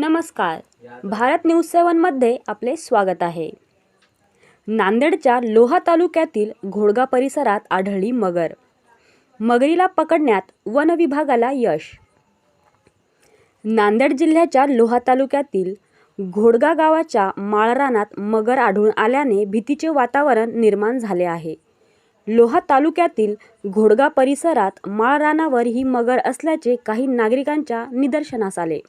नमस्कार. भारत न्यूज सेवनमध्ये आपले स्वागत आहे. नांदेडच्या लोहा तालुक्यातील घोडगा परिसरात आढळली मगर. मगरीला पकडण्यात वन विभागाला यश. नांदेड जिल्ह्याच्या लोहा तालुक्यातील घोडगा गावाच्या माळरानात मगर आढळून आल्याने भीतीचे वातावरण निर्माण झाले आहे. लोहा तालुक्यातील घोडगा परिसरात माळरानावर ही मगर असल्याचे काही नागरिकांच्या निदर्शनास आले.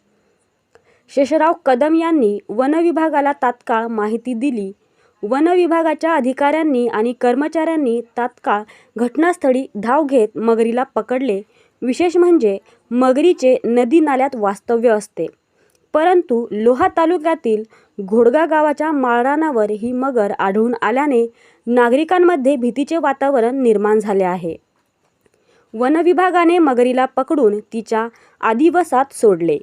शेषराव कदम यांनी वन विभागाला तात्काळ माहिती दिली. वन विभागाच्या अधिकाऱ्यांनी आणि कर्मचाऱ्यांनी तात्काळ घटनास्थळी धाव घेत मगरीला पकडले. विशेष म्हणजे मगरीचे नदी नाल्यात वास्तव्य असते. परंतु लोहा तालुक्यातील घोडगा गावाच्या माळरानावर ही मगर आढळून आल्याने नागरिकांमध्ये भीतीचे वातावरण निर्माण झाले आहे. वनविभागाने मगरीला पकडून तिच्या आदिवसात सोडले.